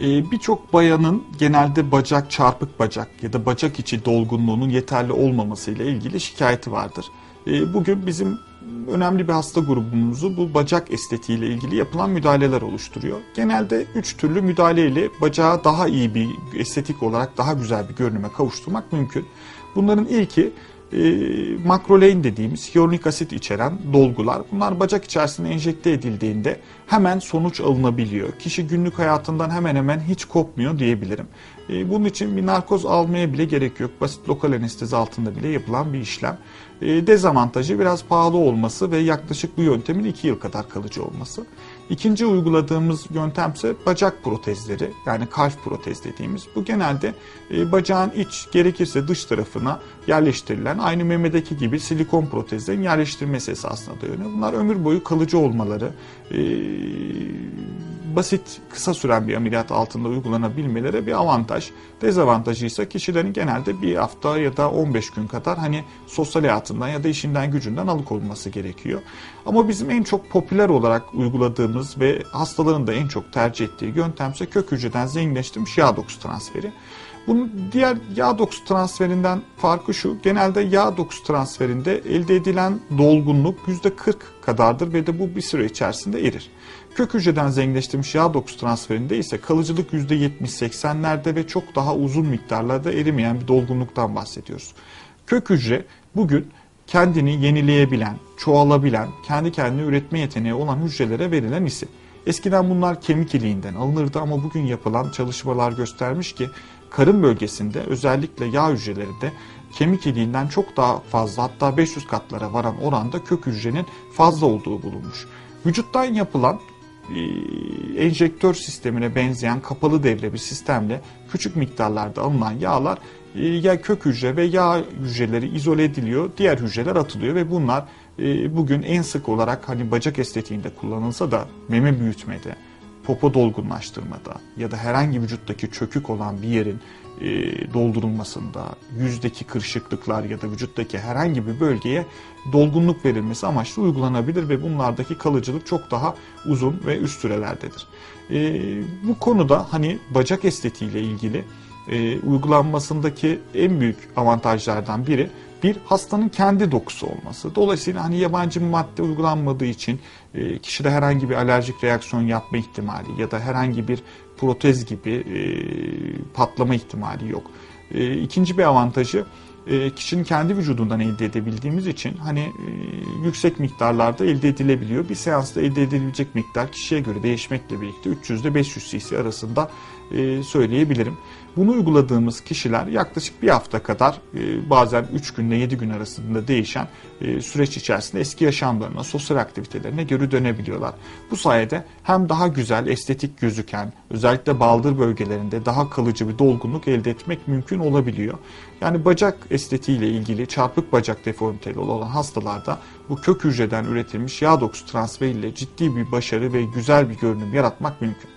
Ee, Birçok bayanın genelde bacak çarpık bacak ya da bacak içi dolgunluğunun yeterli olmamasıyla ilgili şikayeti vardır. Ee, Bugün bizim önemli bir hasta grubumuzu bu bacak estetiğiyle ilgili yapılan müdahaleler oluşturuyor. Genelde 3 türlü müdahaleyle bacağı daha iyi bir estetik olarak daha güzel bir görünüme kavuşturmak mümkün. Bunların ilki e, makrolein dediğimiz hyaluronik asit içeren dolgular. Bunlar bacak içerisine enjekte edildiğinde hemen sonuç alınabiliyor. Kişi günlük hayatından hemen hemen hiç kopmuyor diyebilirim. E, bunun için bir narkoz almaya bile gerek yok. Basit lokal anestezi altında bile yapılan bir işlem. E, dezavantajı biraz pahalı olması ve yaklaşık bu yöntemin 2 yıl kadar kalıcı olması. İkinci uyguladığımız yöntem ise bacak protezleri yani kalp protez dediğimiz. Bu genelde e, bacağın iç gerekirse dış tarafına yerleştirilen aynı memedeki gibi silikon protezlerin yerleştirilmesi esasına dayanıyor. Bunlar ömür boyu kalıcı olmaları, e, basit kısa süren bir ameliyat altında uygulanabilmeleri bir avantaj. Dezavantajı ise kişilerin genelde bir hafta ya da 15 gün kadar hani sosyal hayatından ya da işinden gücünden alıkonulması gerekiyor. Ama bizim en çok popüler olarak uyguladığımız ve hastaların da en çok tercih ettiği yöntem ise kök hücreden zenginleştirilmiş yağ dokusu transferi. Bunun diğer yağ dokusu transferinden farkı şu, genelde yağ dokusu transferinde elde edilen dolgunluk %40 kadardır ve de bu bir süre içerisinde erir. Kök hücreden zenginleştirilmiş yağ dokusu transferinde ise kalıcılık %70-80'lerde ve çok daha uzun miktarlarda erimeyen bir dolgunluktan bahsediyoruz. Kök hücre bugün kendini yenileyebilen, çoğalabilen, kendi kendine üretme yeteneği olan hücrelere verilen isim. Eskiden bunlar kemik iliğinden alınırdı ama bugün yapılan çalışmalar göstermiş ki karın bölgesinde özellikle yağ hücrelerinde kemik iliğinden çok daha fazla hatta 500 katlara varan oranda kök hücrenin fazla olduğu bulunmuş. Vücuttan yapılan enjektör sistemine benzeyen kapalı devre bir sistemle küçük miktarlarda alınan yağlar ya kök hücre ve yağ hücreleri izole ediliyor, diğer hücreler atılıyor ve bunlar bugün en sık olarak hani bacak estetiğinde kullanılsa da meme büyütmede, popo dolgunlaştırmada ya da herhangi vücuttaki çökük olan bir yerin e, doldurulmasında, yüzdeki kırışıklıklar ya da vücuttaki herhangi bir bölgeye dolgunluk verilmesi amaçlı uygulanabilir ve bunlardaki kalıcılık çok daha uzun ve üst sürelerdedir. E, bu konuda hani bacak estetiğiyle ilgili e, uygulanmasındaki en büyük avantajlardan biri bir hastanın kendi dokusu olması. Dolayısıyla hani yabancı madde uygulanmadığı için e, kişide herhangi bir alerjik reaksiyon yapma ihtimali ya da herhangi bir protez gibi e, patlama ihtimali yok. E, ikinci bir avantajı e, kişinin kendi vücudundan elde edebildiğimiz için hani e, yüksek miktarlarda elde edilebiliyor. Bir seansta elde edilebilecek miktar kişiye göre değişmekle birlikte 300 ile 500 cc arasında e, söyleyebilirim. Bunu uyguladığımız kişiler yaklaşık bir hafta kadar bazen 3 günle 7 gün arasında değişen süreç içerisinde eski yaşamlarına, sosyal aktivitelerine geri dönebiliyorlar. Bu sayede hem daha güzel, estetik gözüken, özellikle baldır bölgelerinde daha kalıcı bir dolgunluk elde etmek mümkün olabiliyor. Yani bacak estetiğiyle ilgili çarpık bacak deformiteli olan hastalarda bu kök hücreden üretilmiş yağ dokusu transferiyle ciddi bir başarı ve güzel bir görünüm yaratmak mümkün.